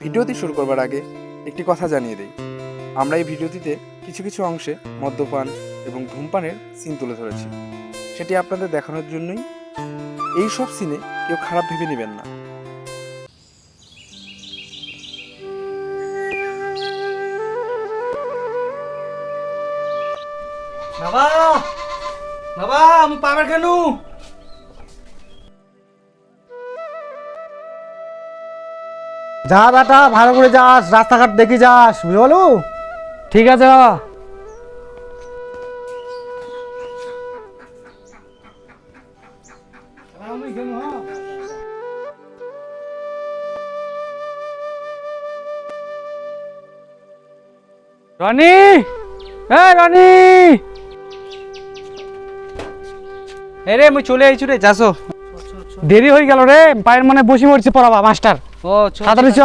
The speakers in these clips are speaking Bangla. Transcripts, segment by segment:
ভিডিওটি শুরু করবার আগে একটি কথা জানিয়ে দেই। আমরা এই ভিডিওটিতে কিছু কিছু অংশে মদ্যপান এবং ধূমপানের সিন তুলে ধরেছি। সেটি আপনাদের দেখানোর জন্যই। এই সব সিনে কেউ খারাপ ভেবে নেবেন না। বাবা! বাবা, আমি পাবার কেন? যা বেটা, ভালো করে যাস, রাস্তাঘাট দেখি যাস, বুঝলো ঠিক আছে বাবা রনি! এ রনি! এ মুই চলে রে, যাসো। দেরি হয়ে গেল রে, পায়ের মনে বসে পড়ছে পড়াবা, মাস্টার। ও তাড়াতাড়ি চ।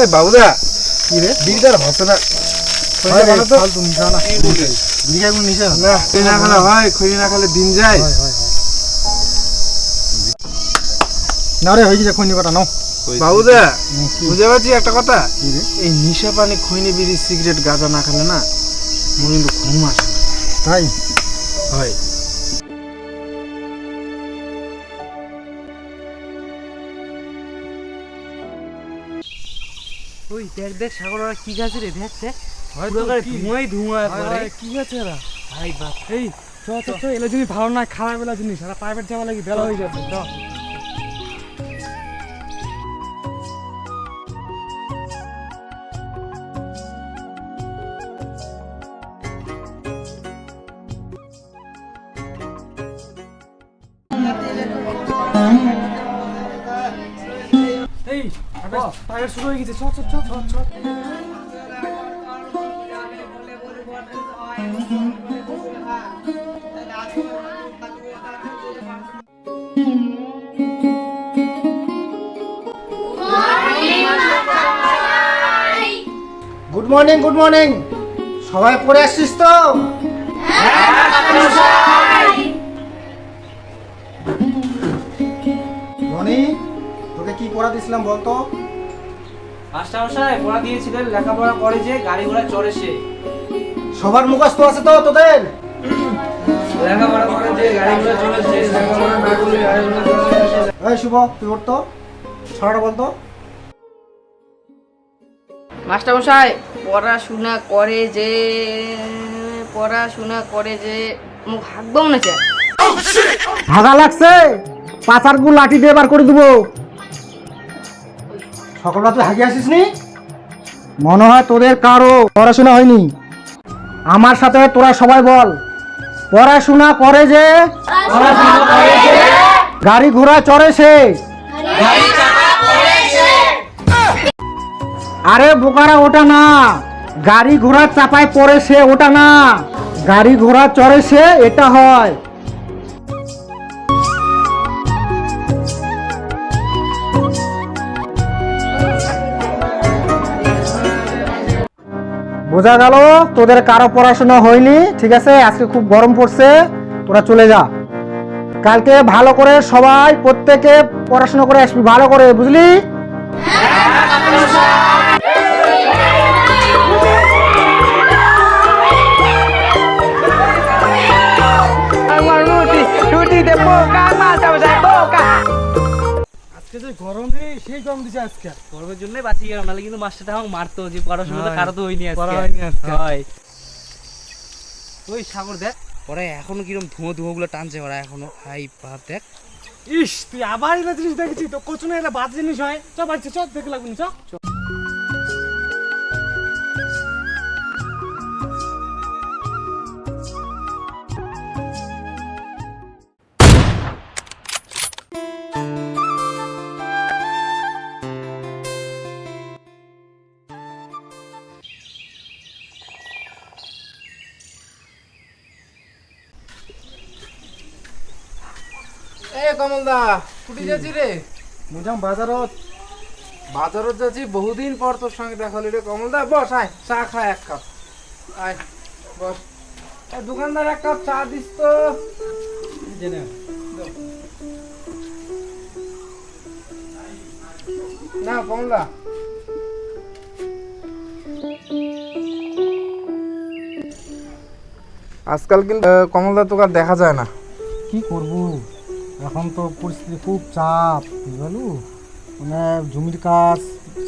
এই বাবুদা কি রে? বিড়িদার হচ্ছে না না। খই না খেলে হয় খই না খেলে দিন যায়। না রে হয়ে গেছে খৈনি নাও বাবুদা বুঝতে পারছি একটা কথা? এই নিশা পানি খৈনি বিড়ি সিগারেট গাঁজা না খেলে না মনে কিন্তু ঘুম আসে। তাই? হয়। ওই দেখ দেখ সাগর ওরা কি গাছে রে দেখ দেখ। পুরো ধোঁয়াই ধোঁয়া করে কি এরা? ভাই বাপ। এই চ চ চ এলা জিনিস ভালো না খারাপ এলা জিনিস এরা প্রাইভেট যাওয়া লাগি বেলা হয়ে যাবে চ। শুরু হয়ে গেছে চ চ চ চ গুড মর্নিং গুড মর্নিং সবাই পড়ে আসছিস তো? মনি, তোকে কি পড়া দিছিলাম বলতো? মাস্টার মশাই পড়া দিয়েছিলেন লেখাপড়া করে যে গাড়ি ঘোড়া চড়ে সে। সবার মুখস্থ আছে তো তোদের? লেখাপড়া করে যে গাড়ি ঘোড়া চড়ে সে লেখাপড়া না করলে গাড়ি ঘোড়া চড়ে সে। এই শুভ তুই উঠতো ছড়াটা বলতো মাস্টারমশাই পড়াশোনা করে যে পড়াশোনা করে যে মুখ হাঁকবো মনে হচ্ছে ভাগা লাগছে। পাচারগুলো লাঠি দিয়ে বার করে দেবো। সকালবেলা তুই হাগিয়ে আসিস নি? মনে হয় তোদের কারও পড়াশোনা হয়নি। আমার সাথে তোরা সবাই বল। পড়াশোনা করে যে, গাড়ি ঘোড়া চড়ে সে। আরে বোকারা, ওটা না। গাড়ি ঘোড়া চাপায় পড়ে সে, ওটা না। গাড়ি ঘোড়া চড়ে সে, এটা হয়। বোঝা গেল তোদের কারও পড়াশোনা হয়নি, ঠিক আছে? আজকে খুব গরম পড়ছে, তোরা চলে যা। কালকে ভালো করে সবাই প্রত্যেকে পড়াশোনা করে আসবি, ভালো করে, বুঝলি? গরম সেই গরম দিছে আজকে। গরমের জন্য বাঁচি গেলাম নাহলে কিন্তু মাস্টারটা আমাকে মারতো যে পড়াশোনা কারও তো হয়নি আজকে। হয়নি আজকে। হয়। ওই সাগর দেখ ওরা এখনও কিরম ধুঁয়ো ধুঁয়ো গুলো টানছে ওরা এখনও। হাই ভাব দেখ ইস তুই আবার এটা জিনিস দেখেছি তো কচুনে এটা বাদ জিনিস হয়। চ বাড়ছে চ দেখে লাগবে চ। কমলদা কুটি যাচ্ছি রে। মুজাম বাজারত। বাজারত যাচ্ছি বহুদিন পর তোর সঙ্গে দেখা হলো রে কমলদা। বস আয় চা খা এক কাপ। আয় বস। দোকানদার এক কাপ চা দিস তো। না। কমলা আজকাল কিন্তু কমলদা তোকে আর দেখা যায় না। কি করব? এখন তো পরিস্থিতি খুব চাপ বুঝলু মানে জমির কাজ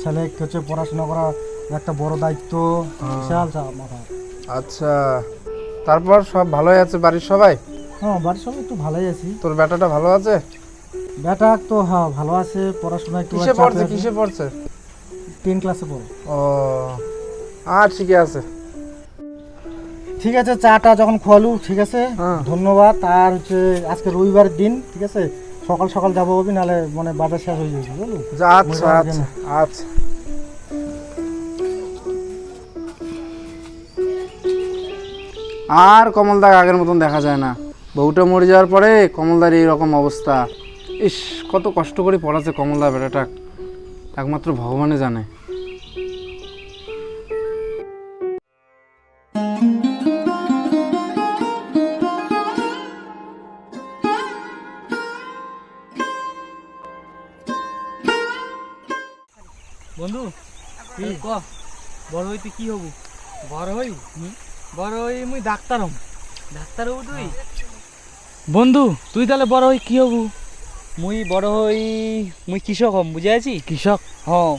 ছেলে হচ্ছে পড়াশোনা করা একটা বড় দায়িত্ব বিশাল চাপ মাথা আচ্ছা তারপর সব ভালোই আছে বাড়ির সবাই? হ্যাঁ বাড়ির সবাই একটু ভালোই আছি। তোর বেটাটা ভালো আছে? বেটা তো হ্যাঁ ভালো আছে পড়াশোনা একটু কিসে পড়ছে কিসে পড়ছে? টেন ক্লাসে পড়ে। ও আর ঠিকই আছে। ঠিক আছে চাটা যখন খোয়ালু ঠিক আছে? হ্যাঁ। ধন্যবাদ। আর হচ্ছে আজকে রবিবার দিন ঠিক আছে? সকাল সকাল যাব হবি নাহলে মানে বাজার শেষ হয়ে যাবে বুঝলি? আচ্ছা আচ্ছা। আচ্ছা আর কমলদা আগের মতন দেখা যায় না। বউটা মরে যাওয়ার পরে কমলদার এই রকম অবস্থা। ইস কত কষ্ট করে পড়াচ্ছে কমলদা বেটাটা একমাত্র ভগবানে জানে। কি? বড় হইতে কি হবু? বড় হই? বড় হই মুই ডাক্তার হম। ডাক্তার হবু তুই? বন্ধু তুই তাহলে বড় হই কি হবু? মুই বড় হই মুই কৃষক হম বুঝে আছি কৃষক? হ্যাঁ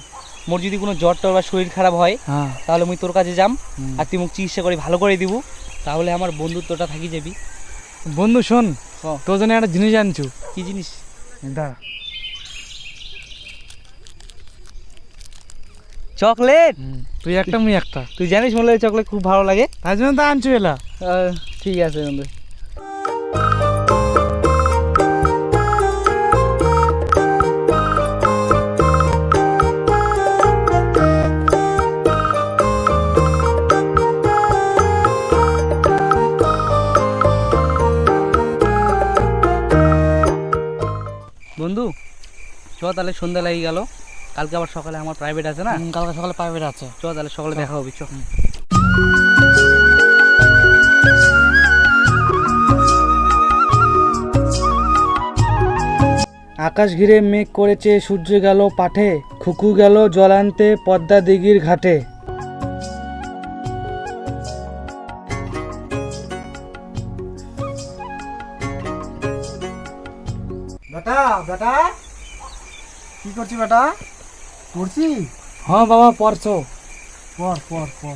মোর যদি কোনো জ্বর টর বা শরীর খারাপ হয় হ্যাঁ। তাহলে মুই তোর কাছে যাম আর তুই মুখ চিকিৎসা করে ভালো করে দিব। তাহলে আমার বন্ধুত্বটা থাকি যাবি। বন্ধু শোন। তোর জন্য একটা জিনিস আনছু। কি জিনিস? দাঁড়া। চকলেট? তুই একটা মুই একটা। তুই জানিস মনে হয় চকলেট খুব ভালো লাগে? তার জন্য তো আনছু এলা। ঠিক আছে বন্ধু। বন্ধু চ তাহলে সন্ধ্যা লেগে গেল। কালকে আবার সকালে আমার প্রাইভেট আছে না? কালকে সকালে প্রাইভেট আছে। চল তাহলে সকালে দেখা হবে চ আকাশ ঘিরে মেঘ করেছে সূর্য গেল পাঠে খুকু গেল জল আনতে পদ্মা দিঘির ঘাটে। বেটা বেটা কি করছি বেটা? করছি? হ্যাঁ বাবা পড়ছো। পর পর পর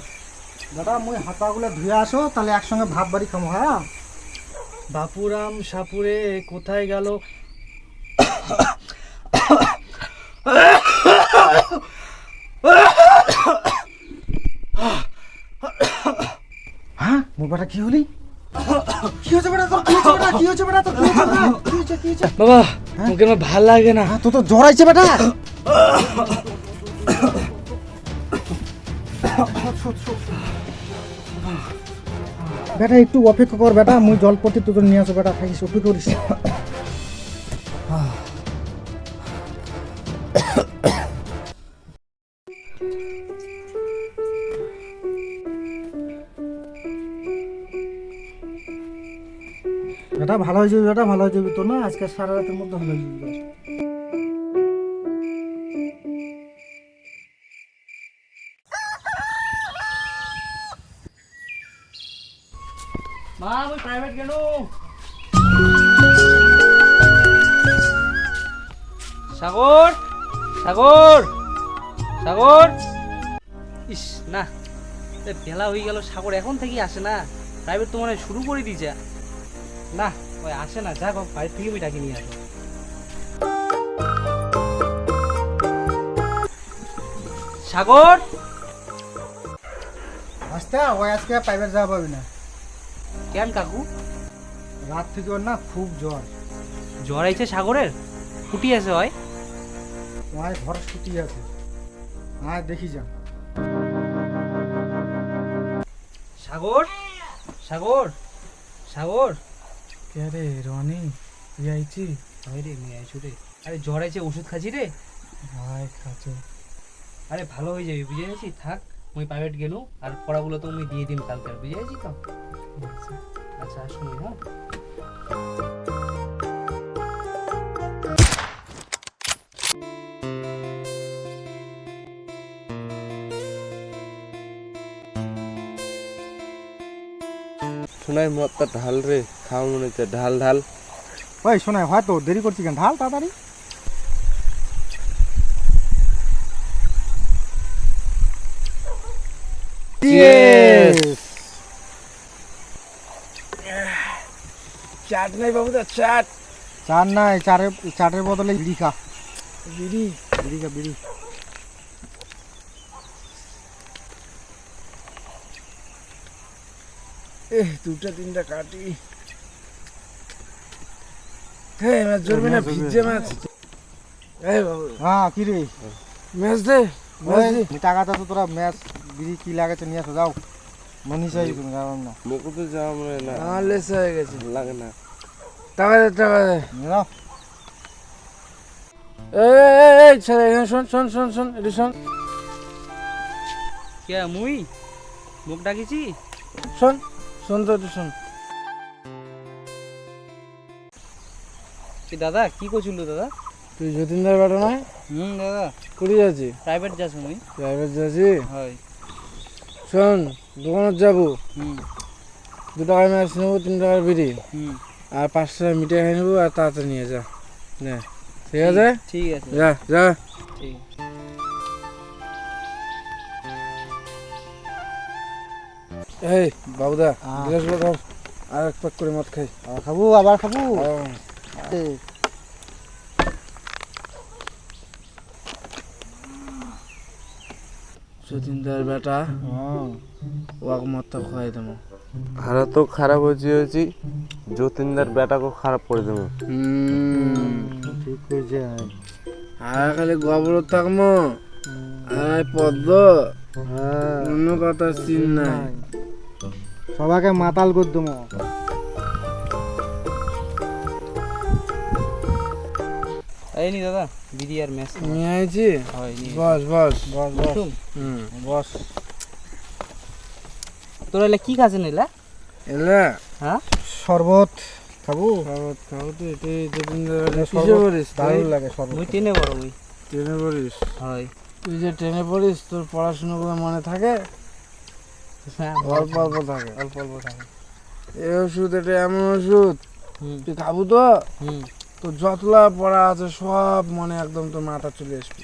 দাদা মুই হাতাগুলো ধুয়ে আসো তাহলে একসঙ্গে ভাব বাড়ি খামো হ্যাঁ? বাপুরাম সাপুরে কোথায় গেল? হ্যাঁ মোর বেটা কি হলি? কি হয়েছে বেটা তোর? কি হয়েছে বেটা? কি হয়েছে বেটা তোর? কি হয়েছে বেটা? কি হয়েছে? কি হয়েছে? বাবা মুখে আমার ভালো লাগে না। হ্যাঁ তোর তো জ্বর আইছে বেটা। বেটা, একটু অপেক্ষা কর বেটা, মুই জলপটি তোদের নিয়ে আসো বেটা, থাকিস, অপেক্ষা করিস। বেটা, ভালো হয়ে যাবে বেটা, ভালো হয়ে যাবে তো না? আজকে সারা রাতের মধ্যে ভালো হয়ে যাবে। বেলা হয়ে গেল সাগর এখন থেকেই আসে না। প্রাইভেট তো মনে শুরু করে দিয়েছে। না ওই আসে না যাক হোক, বাড়ি থেকে আমি ডাকি নিয়ে আসো। সাগর? আসতে ওই আজকে প্রাইভেট যাওয়া পাবি না। কেন কাকু? রাত থেকে ওর না খুব জ্বর। জ্বর আইছে সাগরের? ফুটি আছে হয় ওই ঘর ছুটি আছে। আয় দেখি যা। সাগর? সাগর? সাগর? কে রে রনি? তুই আইছি। হয় রে মেয়ে আইছু রে। আরে জ্বর আছে ওষুধ খাচ্ছি রে। ভাই খাচ্ছো। আরে ভালো হয়ে যাবে বুঝে গেছি? থাক মুই প্রাইভেট গেলু আর পড়াগুলো তো মুই দিয়ে দিম কালকে বুঝে গেছি তো? আচ্ছা আসুন হ্যাঁ। শোনাই মদটা ঢাল রে খাওয়া মনে হচ্ছে ঢাল ঢাল। ওই শোনায় হয় তো দেরি করছি কেন? ঢাল তাড়াতাড়ি। চাট নাই বাবুদা চাট চার নাই চারের চাটের বদলে বিড়ি খা। বিড়ি বিড়ি খা বিড়ি দুটা তিনটা কাটি। হ্যাঁ মাছ ধরবি না ভিজে মাছ। এই বাবু। হ্যাঁ কি রে? মাছ দে মাছ দে। ওই টাকাটা তো তোরা ম্যাচ বিড়ি কি লাগাচ্ছে নিয়ে আসো যাও। মানিস তুমি যাবেন না। মুখে তো যাওয়া মনে না লেস হয়ে গেছে। লাগে না। টাকা দে টাকা দে। নিয়ে এই এই, এই, এই ছেলে এখানে শোন শোন শোন শোন এটি শোন। কে মুই? মুখ ডাকিছি? শোন। তো শোন। কি দাদা কি করছিল দাদা? তুই যতীনদার বেটা নয়? হুম দাদা। কুড়ি যাচ্ছি। প্রাইভেট যাস মুই প্রাইভেট যাচ্ছি? হয়। শোন দোকানত যাব। হুম। দু টাকার ম্যাচ নেব তিন টাকার বিড়ি। হুম। আর পাঁচ টাকা খেয়ে নেব আর তাড়াতাড়ি নিয়ে যা। ঠিক আছে? ঠিক আছে। যা যা। ঠিক। এই বাবুদা। গ্লাস ধর আর এক প্যাক করে মদ খাই। আবার খাব আবার খাব? যতীনদার বেটা। ওয়াক মদটা খাওয়াই দেবো। হারা তো খারাপ হয়েছে হয়েছি। যতীনদার বেটাকে খারাপ করে দেবো। ঠিক হয়েছে আর খালি গোবর থাকব। আর পদ্ম। হ্যাঁ। অন্য কথা চিন নাই। সবাইকে মাতাল করে দেবো। এই নি দাদা আর ম্যাচ নিয়ে আইছি। বস বস। বস বস। হুম বস। তোরা এলা কি এলা? এলা হ্যাঁ? শরবত খাব। শরবত খাব তো শরবত পড়িস দারুণ লাগে শরবত মুই টেনে বড় মুই ট্রেনে পড়িস। হয়। তুই যে ট্রেনে পড়িস তোর পড়াশোনা করে মনে থাকে? হ্যাঁ অল্প অল্প থাকে অল্প অল্প টাকা এই ওষুধ এটা এমন ওষুধ তুই খাব তো? তোর যতলা পড়া আছে সব মনে একদম তোর মাথা চলে আসবি।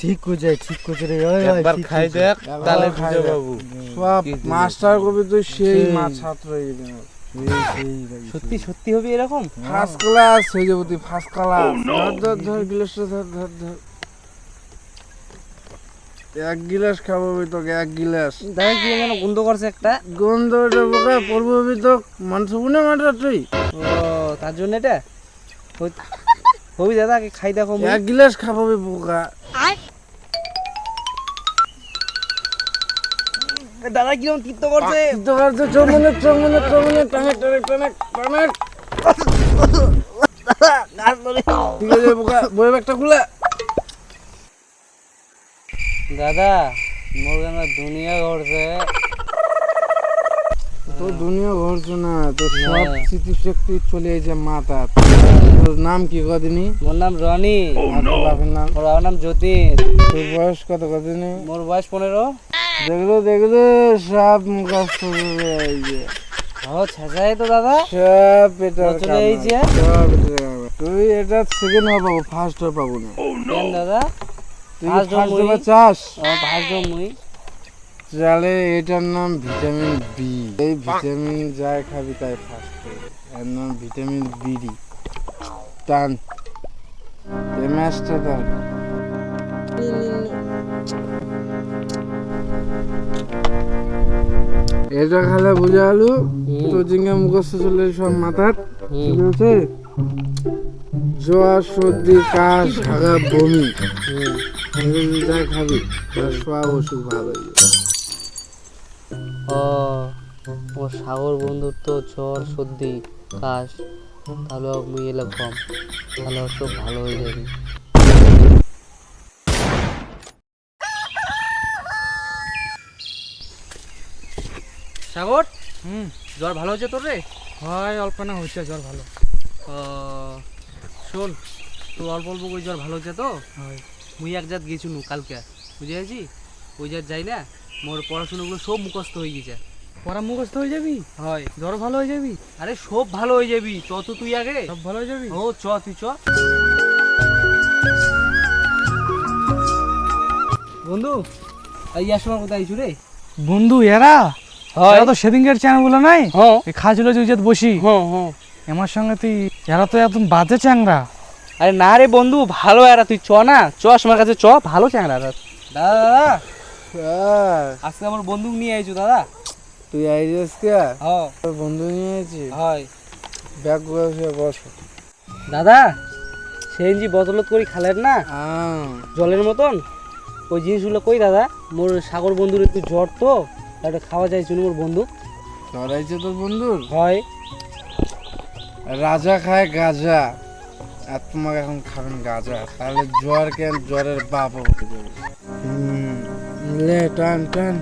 ঠিক যাই। ঠিক করছে রে ওই ওই, একবার খাই দেখ তাহলে বুঝে দেখ। সব মাস্টার কবি তুই সেই সেই। মা ছাত্র হয়ে যাবি এই, সেই ভাই, সত্যি সত্যি হবে এরকম? ফার্স্ট ক্লাস হয়ে যাব তুই ফার্স্ট ক্লাস ধর ধর ধর গিলাসটা ধর ধর ধর। এক গিলাস খাব আমি তোকে এক গিলাস দাদা কি যেন গন্ধ করছে একটা গন্ধটা বোকা পড়ব আমি তো মাংস বুনে মাঠা তুই ও তার জন্য এটা হবি দাদা আগে খাই দেখো এক গিলাস খাব আমি বোকা দাদা কিরম তীর্থ করছে তো কাছে চোখ মনে চোখ মনে চোখ মনে টানে টানে টানে টানে ঠিক আছে বোকা বই ব্যাগটা খুলে দাদা মোর যেন দুনিয়া ঘরছে তোর দুনিয়া ঘুরছে না তোর সব হ্যাঁ। স্মৃতিশক্তি চলে এসেছে মাথা। তোর নাম কি কদিনই মোর নাম রনি। তোর বাপের নাম বাবার নাম যতীন তোর বয়স কত কদিনই মোর বয়স পনেরো। দেখল দেখল সব মুখস্থ এই যে ও ছেঁচাই তো দাদা। সব এটা চলে আইছে? সব তুই এটা সেকেন্ড হওয়া পাবো ফার্স্ট হওয়া পাবো না। কেন দাদা? মুই। এটার নাম ভিটামিন বি এই ভিটামিন খাবি তাই ফার্স্ট এর নাম ভিটামিন টান। এই ম্যাচটা টান এটা খালে বুঝে আলু তো জিঙ্গা মুখস্থ চলে সব মাথার। ঠিক আছে? জ্বর সর্দি কাশ হাগা বমি। ও সাগর বন্ধুর তো জ্বর সর্দি কাশ তাহলে মুই এলে কম। তাহলে সব ভালো হয়ে যাবে। সাগর? হুম। জ্বর ভালো হচ্ছে তোর রে? হয় অল্প না হচ্ছে জ্বর ভালো। ও, শোন তোর অল্প অল্প করে জ্বর ভালো হচ্ছে তো? হয়। মুই এক জাত গেছিনু কালকে বুঝে গেছি? ওই জাত যাই না মোর পড়াশোনাগুলো সব মুখস্থ হয়ে গেছে। পড়া মুখস্থ হয়ে যাবি? হয়। জ্বর ভালো হয়ে যাবি? আরে সব ভালো হয়ে যাবি চ তো তুই আগে। সব ভালো হয়ে যাবি? ও চ তুই চ। বন্ধু এই সময় কোথায় আইছু রে? বন্ধু এরা? এরা তো সেদিনকার চ্যানেলগুলো নাই? হ্যাঁ। খাজুলো যে বসি। হ্যাঁ হ্যাঁ। আমার সঙ্গে তুই এরা তো একদম বাজে চ্যাংরা। আরে না রে বন্ধু ভালো এরা তুই চ না? চ আমার কাছে চ ভালো চ্যাংরা দাদা দাদা আজকে আমার বন্দুক নিয়ে আইছু দাদা। তুই আইছিস কে হ্যাঁ। বন্ধু নিয়ে আইছিস হয়। ব্যাগ বসে বস। দাদা সিএনজি বদলত করি খালের না? জলের মতন? ওই জিনিসগুলো কই দাদা? মোর সাগর বন্ধুর একটু জ্বর তো একটা খাওয়া যায় শুনি মোর বন্ধু। তোর আইছে তোর বন্ধুর? হয়। রাজা খায় গাজা। আর তোমাকে এখন খাবেন গাজা তাহলে জ্বর কেন? জ্বরের বাপ হতে যাবে লে টান টান।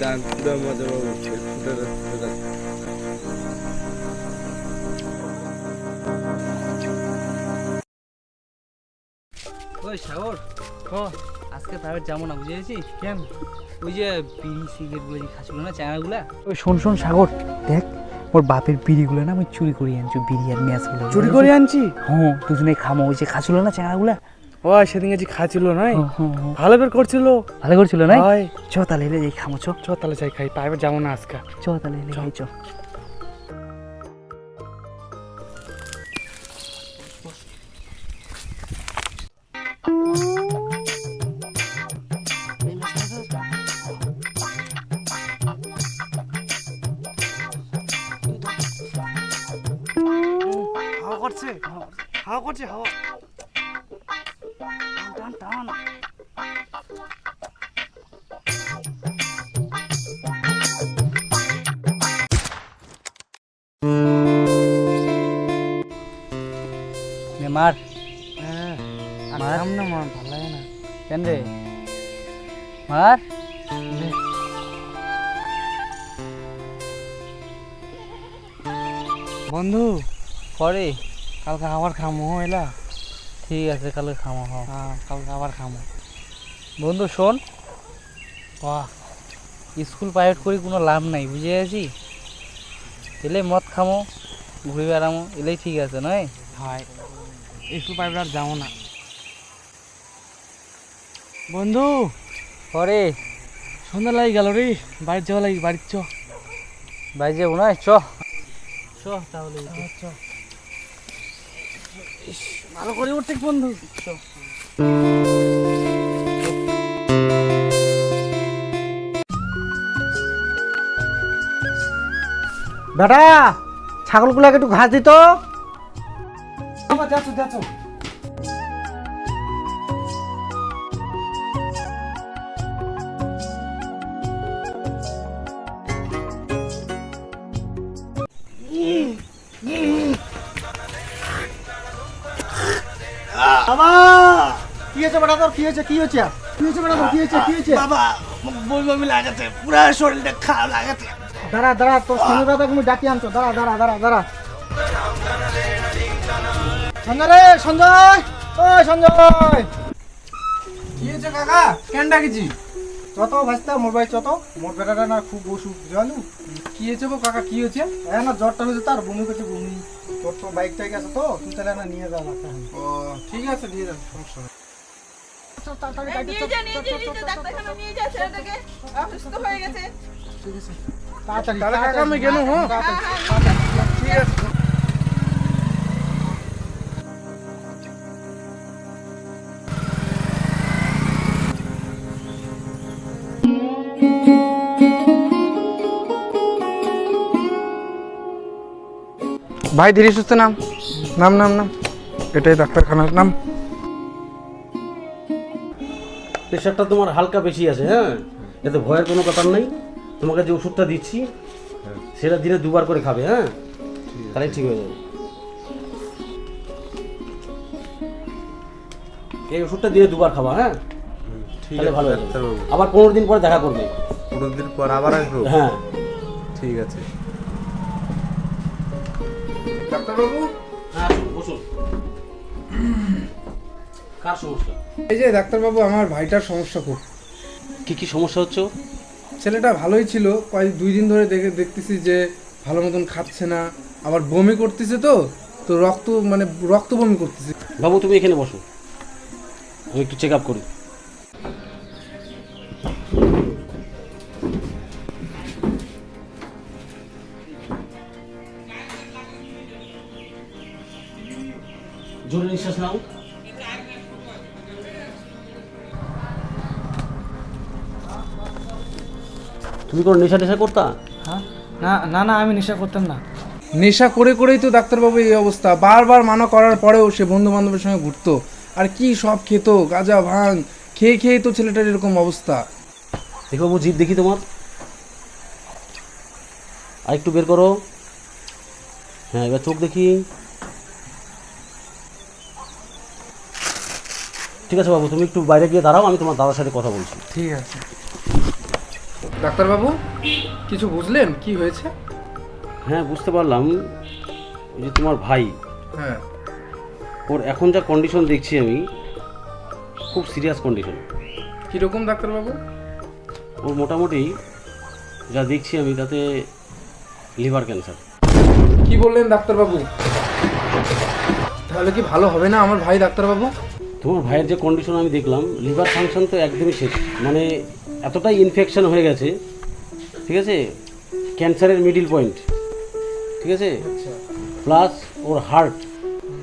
টান পুরো মজা পাবো ওই সাগর ও আজকে প্রাইভেট যাব না বুঝে গেছিস কেন? ওই যে বিড়ি সিগারেটগুলো যে খাচ্ছিল না চ্যাংড়াগুলা ওই শোন শোন সাগর দেখ। ওর বাপের বিড়িগুলো না আমি চুরি করে আনছি বিড়ি আরগুলো। চুরি করে আনছি? হ্যাঁ দুজনে খামো ওই যে খাচ্ছিল না চ্যাংড়াগুলা ও সেদিন গেছি খাচ্ছিল নাই? ভালো বের করছিল? ভালো করছিল না চ তাহলে এলে খামো চ। চ তাহলে যাই খাই পাইবার যাব না আজকে। চ তাহলে এলে যাই চ। হাওয়া করছে হাওয়া। টান টান মার। হ্যাঁ মার। না ভালো লাগে না। কেন রে? মার। বন্ধু। পরে। কালকে আবার খামো এলা? ঠিক আছে কালকে খামো হ্যাঁ হ্যাঁ কালকে আবার খামো। বন্ধু শোন। বাহ। স্কুল প্রাইভেট করে কোনো লাভ নাই বুঝে গেছি? এলে মদ খামো ঘুরে বেড়ামো এলেই ঠিক আছে নয়? হয়। স্কুল পাইবে আর যাব না। বন্ধু! পরে? সন্ধ্যা লাগি গেল রে বাড়ির যাওয়া লাগি বাড়ির চ। বাই যাব নয় চ। চ তাহলে। চ। ইস, ভালো করে ঠিক বন্ধু। বেটা ছাগলগুলাকে একটু ঘাস দিত। দেখো যাচ্ছ। কি হয়েছে? কি হয়েছে? কি হয়েছে তোর কি হয়েছে? কি হয়েছে? বাবা বই বমি লাগাতে পুরো শরীরটা খারাপ লাগাতে। দাঁড়া দাঁড়া তোর সঙ্গে দাদা তুমি ডাকি আনছো? দাঁড়া দাঁড়া দাঁড়া দাঁড়া। সঞ্জয় রে সঞ্জয়! ও সঞ্জয়! কি হয়েছে কাকা? কেন ডাকিছি? যত ভাসতে মোর ভাই যত। মোর বেটাটা না খুব অসুখ জানু কি হয়েছে গো কাকা কি হয়েছে? হ্যাঁ না জ্বরটা হয়েছে তার বমি করছে বমি। তোর তো বাইক টাইক আছে তো তুই তাহলে না নিয়ে যা না ও ঠিক আছে দিয়ে যান সমস্যা তাড়াতাড়ি হ্যাঁ। ঠিক আছে। ভাই ধীরে সুস্থ নাম। নাম নাম নাম। এটাই ডাক্তারখানার নাম। প্রেশারটা তোমার হালকা বেশি আছে হ্যাঁ? এতে ভয়ের কোনো কথা নেই। তোমাকে যে ওষুধটা দিচ্ছি সেটা দিনে দুবার করে খাবে হ্যাঁ? তাহলে ঠিক হয়ে যাবে। এই ওষুধটা দিনে দুবার খাবা হ্যাঁ? ঠিক তাহলে আছে ভালো হয়ে যাবে। আবার পনেরো দিন পরে দেখা করবে। পনেরো দিন পর আবার আসব? হ্যাঁ। ঠিক আছে। ডাক্তারবাবু? হ্যাঁ আসুন বসুন। কার সমস্যা? এই যে ডাক্তারবাবু আমার ভাইটার সমস্যা খুব। কি কি সমস্যা হচ্ছে ছেলেটা ভালোই ছিল কয়েক দুই দিন ধরে দেখে দেখতেছি যে ভালো মতন খাচ্ছে না। আবার বমি করতেছে তো তো রক্ত মানে রক্ত বমি করতেছে। বাবু তুমি এখানে বসো। আমি একটু চেক আপ করি। জোরে নিঃশ্বাস নাও। তুমি কোনো নেশা টেশা করতা? হ্যাঁ? না না না আমি নেশা করতাম না। নেশা করে করেই তো ডাক্তারবাবু এই অবস্থা। বারবার মানা করার পরেও সে বন্ধু বান্ধবের সঙ্গে ঘুরতো। আর কি সব খেত গাঁজা ভাঙ খেয়ে খেয়েই তো ছেলেটার এরকম অবস্থা। দেখো বাবু জিভ দেখি তোমার। আর একটু বের করো। হ্যাঁ এবার চোখ দেখি। ঠিক আছে বাবু তুমি একটু বাইরে গিয়ে দাঁড়াও আমি তোমার দাদার সাথে কথা বলছি। ঠিক আছে। ডাক্তারবাবু কিছু বুঝলেন? কি হয়েছে? হ্যাঁ বুঝতে পারলাম। ওই যে তোমার ভাই। হ্যাঁ। ওর এখন যা কন্ডিশন দেখছি আমি খুব সিরিয়াস কন্ডিশন কীরকম ডাক্তারবাবু? ওর মোটামুটি যা দেখছি আমি তাতে লিভার ক্যান্সার কি বললেন ডাক্তারবাবু? তাহলে কি ভালো হবে না আমার ভাই ডাক্তারবাবু? তোমার ভাইয়ের যে কন্ডিশন আমি দেখলাম লিভার ফাংশন তো একদমই শেষ। মানে এতটাই ইনফেকশন হয়ে গেছে ঠিক আছে? ক্যান্সারের মিডিল পয়েন্ট ঠিক আছে? প্লাস ওর হার্ট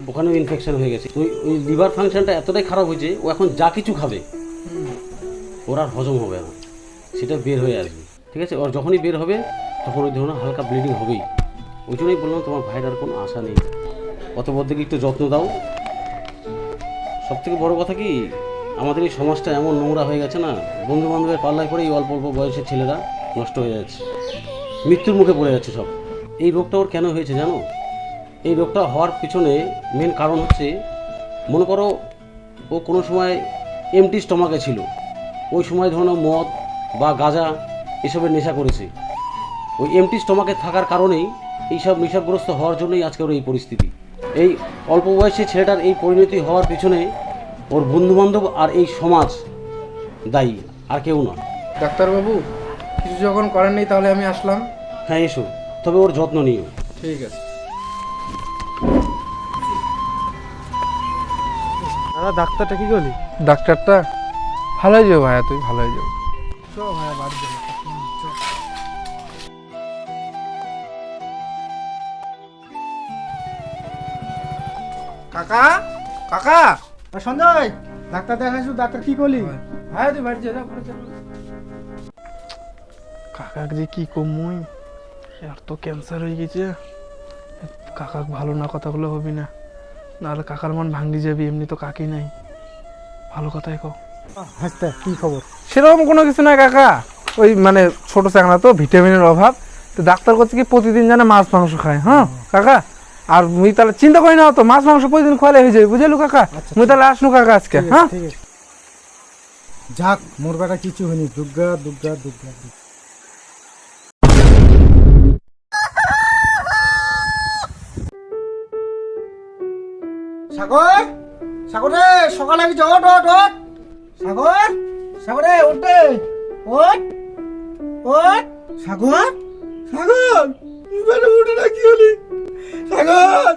ওখানেও ইনফেকশন হয়ে গেছে। ওই ওই লিভার ফাংশনটা এতটাই খারাপ হয়েছে ও এখন যা কিছু খাবে ওর আর হজম হবে না। সেটা বের হয়ে আসবে ঠিক আছে? ওর যখনই বের হবে তখন ওই ধরনের হালকা ব্লিডিং হবেই। ওই জন্যই বললাম তোমার ভাইয়ের আর কোনো আশা নেই। অত বদ্ধকে একটু যত্ন দাও। সব থেকে বড় কথা কি আমাদের এই সমাজটা এমন নোংরা হয়ে গেছে না বন্ধু বান্ধবের পাল্লায় পরে এই অল্প অল্প বয়সের ছেলেরা নষ্ট হয়ে যাচ্ছে। মৃত্যুর মুখে পড়ে যাচ্ছে সব। এই রোগটা ওর কেন হয়েছে জানো? এই রোগটা হওয়ার পিছনে মেন কারণ হচ্ছে, মনে করো ও কোনো সময় এমটি স্টমাকে ছিল। ওই সময় ধরো মদ বা গাঁজা এসবের নেশা করেছে। ওই এমটি স্টমাকে থাকার কারণেই এইসব নেশাগ্রস্ত হওয়ার জন্যই আজকের এই পরিস্থিতি। এই অল্প বয়সী ছেলেটার এই পরিণতি হওয়ার পিছনে ওর বন্ধুবান্ধব আর এই সমাজ দায়ী আর কেউ নয়। ডাক্তারবাবু কিছু যখন করার নেই তাহলে আমি আসলাম। হ্যাঁ এসো তবে ওর যত্ন নিও। ঠিক আছে। দাদা ডাক্তারটা কি করলি? ডাক্তারটা? ভালো হয়ে যাবে ভাইয়া তুই ভালো হয়ে যাবে কাকা? কাকা? আর সঞ্জয় ডাক্তার দেখাইছু ডাক্তার কি করলি? ভাইয়া তুই বাড়ি যা। কাকাক যে কি কমুই আর তো ক্যান্সার হয়ে গেছে। কাকাক ভালো না কথাগুলো হবি না। নাহলে কাকার মন ভাঙ্গি যাবি এমনি তো কাকি নাই। ভালো কথাই কও। হাসতে কি খবর? সেরকম কোনো কিছু না কাকা। ওই মানে ছোট চাকনা তো ভিটামিনের অভাব। তো ডাক্তার করছে কি প্রতিদিন যেন মাছ মাংস খায় হ্যাঁ কাকা? আর মুই তাহলে চিন্তা করি না তো মাছ মাংস প্রতিদিন খোয়ালে হয়ে যাবে। বুঝলো কাকা? মুই তাহলে আসনু কাকা আজকে হ্যাঁ? যাক মোর বেটা কিছু হয়নি। দুর্গা দুর্গা দুর্গা। সাগর? সাগর রে সকালে আমি ওট ওট ওট সাগর? সাগর রে ওঠ রে। ওঠ ওঠ। সাগর? সাগর? উঠে না কি হলি? সাগর!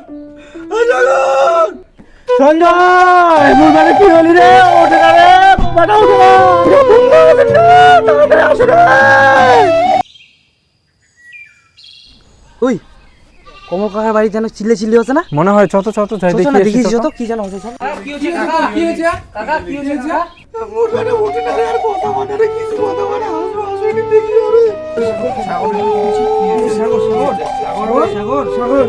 সাগর! সঞ্জয় মোর বেটা কি হলি রে? ওঠে না রে? বেটা উঠে না। তাড়াতাড়ি আসো রে ওই কমল কাকার বাড়ি যেন চিল্লে চিল্লি হচ্ছে না? মনে হয় চত চত যাই না দেখিস যত কি যেন হচ্ছে মোর না রে আর কথা মানে কিছু কথা মানে হাসো হাসো দেখি রে সাগর সাগর সাগর।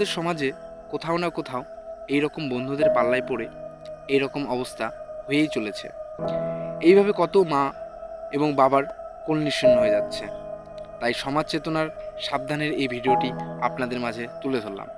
আমাদের সমাজে কোথাও না কোথাও এই রকম বন্ধুদের পাল্লায় পড়ে এই রকম অবস্থা হয়েই চলেছে। এইভাবে কত মা এবং বাবার কোল নিঃসন্ন হয়ে যাচ্ছে। তাই সমাজ চেতনার সাবধানের এই ভিডিওটি আপনাদের মাঝে তুলে ধরলাম।